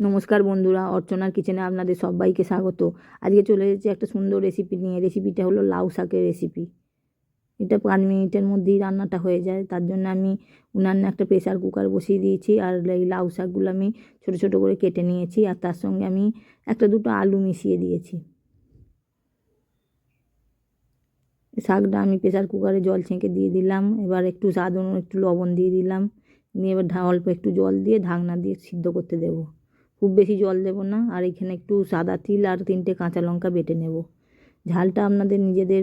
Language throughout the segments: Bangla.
নমস্কার বন্ধুরা, অর্চনার কিচেনে আপনাদের সবাইকে স্বাগত। আজকে চলে এসেছি একটা সুন্দর রেসিপি নিয়ে। রেসিপিটা হলো লাউ শাকের রেসিপি এটা পাঁচ মিনিটের মধ্যেই রান্নাটা হয়ে যায়। তার জন্য আমি উনানে একটা প্রেশার কুকার বসিয়ে দিয়েছি আর এই লাউ শাকগুলো আমি ছোটো ছোটো করে কেটে নিয়েছি আর তার সঙ্গে আমি একটা দুটো আলু মিশিয়ে দিয়েছি। শাকটা আমি প্রেশার কুকারে জল ছেঁকে দিয়ে দিলাম। এবার একটু স্বাদ একটু লবণ দিয়ে দিলাম। নিয়ে এবার অল্প একটু জল দিয়ে ঢাকনা দিয়ে সিদ্ধ করতে দেবো। খুব বেশি জল দেবো না, আর এখানে একটু সাদা তিল আর তিনটে কাঁচা লঙ্কা বেটে নেব। ঝালটা আপনাদের নিজেদের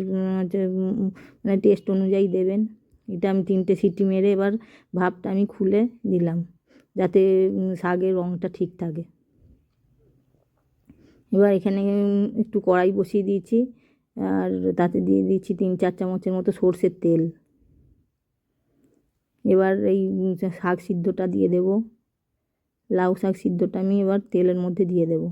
মানে টেস্ট অনুযায়ী দেবেন। এটা আমি তিনটে সিটি মেরে এবার ভাপটা আমি খুলে দিলাম যাতে শাকের রঙটা ঠিক থাকে। এবার এখানে একটু কড়াই বসিয়ে দিয়েছি, আর তাতে দিয়ে দিচ্ছি তিন চার চামচের মতো সর্ষের তেল। এবার এই শাক সিদ্ধটা দিয়ে দেবো। লাউ শাক সিদ্ধটা আমি এবার তেলের মধ্যে দিয়ে দেব।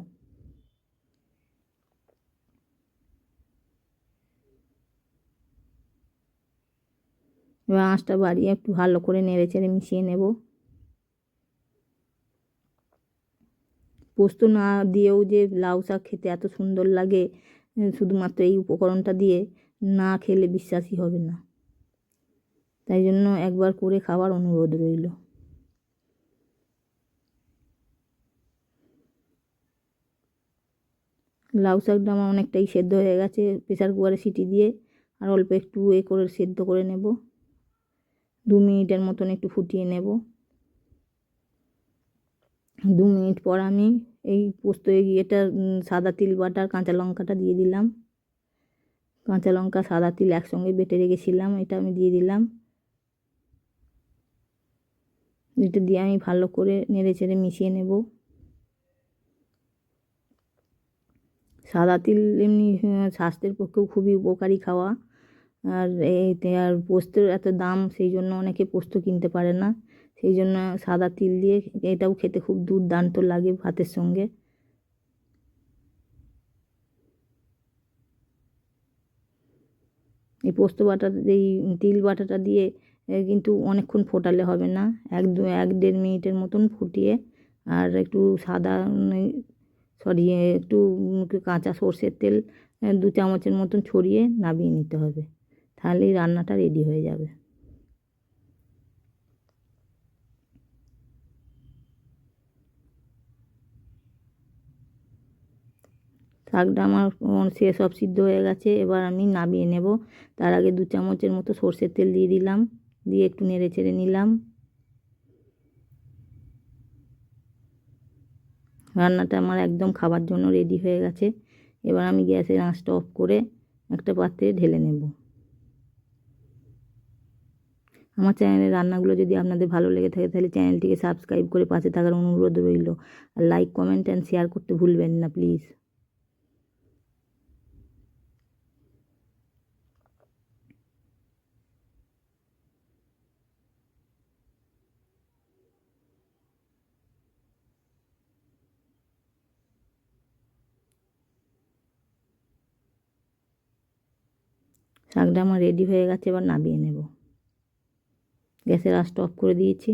এবার আঁচটা বাড়িয়ে একটু ভালো করে নেড়ে চেড়ে মিশিয়ে নেব। পোস্ত না দিয়েও যে লাউ শাক খেতে এত সুন্দর লাগে, শুধুমাত্র এই উপকরণটা দিয়ে না খেলে বিশ্বাসই হবে না। তাই জন্য একবার করে খাওয়ার অনুরোধ রইল। লাউ শাকটা আমার অনেকটাই সেদ্ধ হয়ে গেছে, প্রেসার কুকারে সিটি দিয়ে, আর অল্প একটু এ করে সেদ্ধ করে নেব। দু মিনিটের মতন একটু ফুটিয়ে নেব। দু মিনিট পর আমি এই পোস্ত ইয়েটা সাদা তিল বাটার কাঁচা লঙ্কাটা দিয়ে দিলাম। কাঁচা লঙ্কা, সাদা তিল একসঙ্গে বেটে রেখেছিলাম, এটা আমি দিয়ে দিলাম। এটা দিয়ে আমি ভালো করে নেড়ে চেড়ে মিশিয়ে নেব। সাদা তিল এমনি স্বাস্থ্যের পক্ষেও খুবই উপকারী খাওয়া। আর এতে আর পোস্তের এত দাম, সেই জন্য অনেকে পোস্ত কিনতে পারে না। সেই জন্য সাদা তিল দিয়ে এটাও খেতে খুব দুর্দান্ত লাগে ভাতের সঙ্গে। এই পোস্ত বাটা, এই তিল বাটাটা দিয়ে কিন্তু অনেকক্ষণ ফোটালে হবে না। এক দু, এক দেড় মিনিটের মতন ফুটিয়ে, আর একটু সাদা ছড়িয়ে একটু কাঁচা সর্ষের তেল দু চামচের মতন ছড়িয়ে নামিয়ে নিতে হবে। তাহলেই রান্নাটা রেডি হয়ে যাবে। শাকটা আমার সে সব সিদ্ধ হয়ে গেছে। এবার আমি নামিয়ে নেব। তার আগে দু চামচের মতো সর্ষের তেল দিয়ে দিলাম। দিয়ে একটু নেড়ে চেড়ে নিলাম। রান্নাটা আমার একদম খাবার জন্য রেডি হয়ে গেছে। এবার আমি গ্যাসের আঁচটা অফ করে একটা পাত্রে ঢেলে নেব। আমার চ্যানেলের রান্নাগুলো যদি আপনাদের ভালো লেগে থাকে, তাহলে চ্যানেলটিকে সাবস্ক্রাইব করে পাশে থাকার অনুরোধ রইল। আর লাইক কমেন্ট অ্যান্ড শেয়ার করতে ভুলবেন না প্লিজ শাকটা আমার রেডি হয়ে গেছে এবার নামিয়ে নেব। গ্যাসের আঁচটা অফ করে দিয়েছি।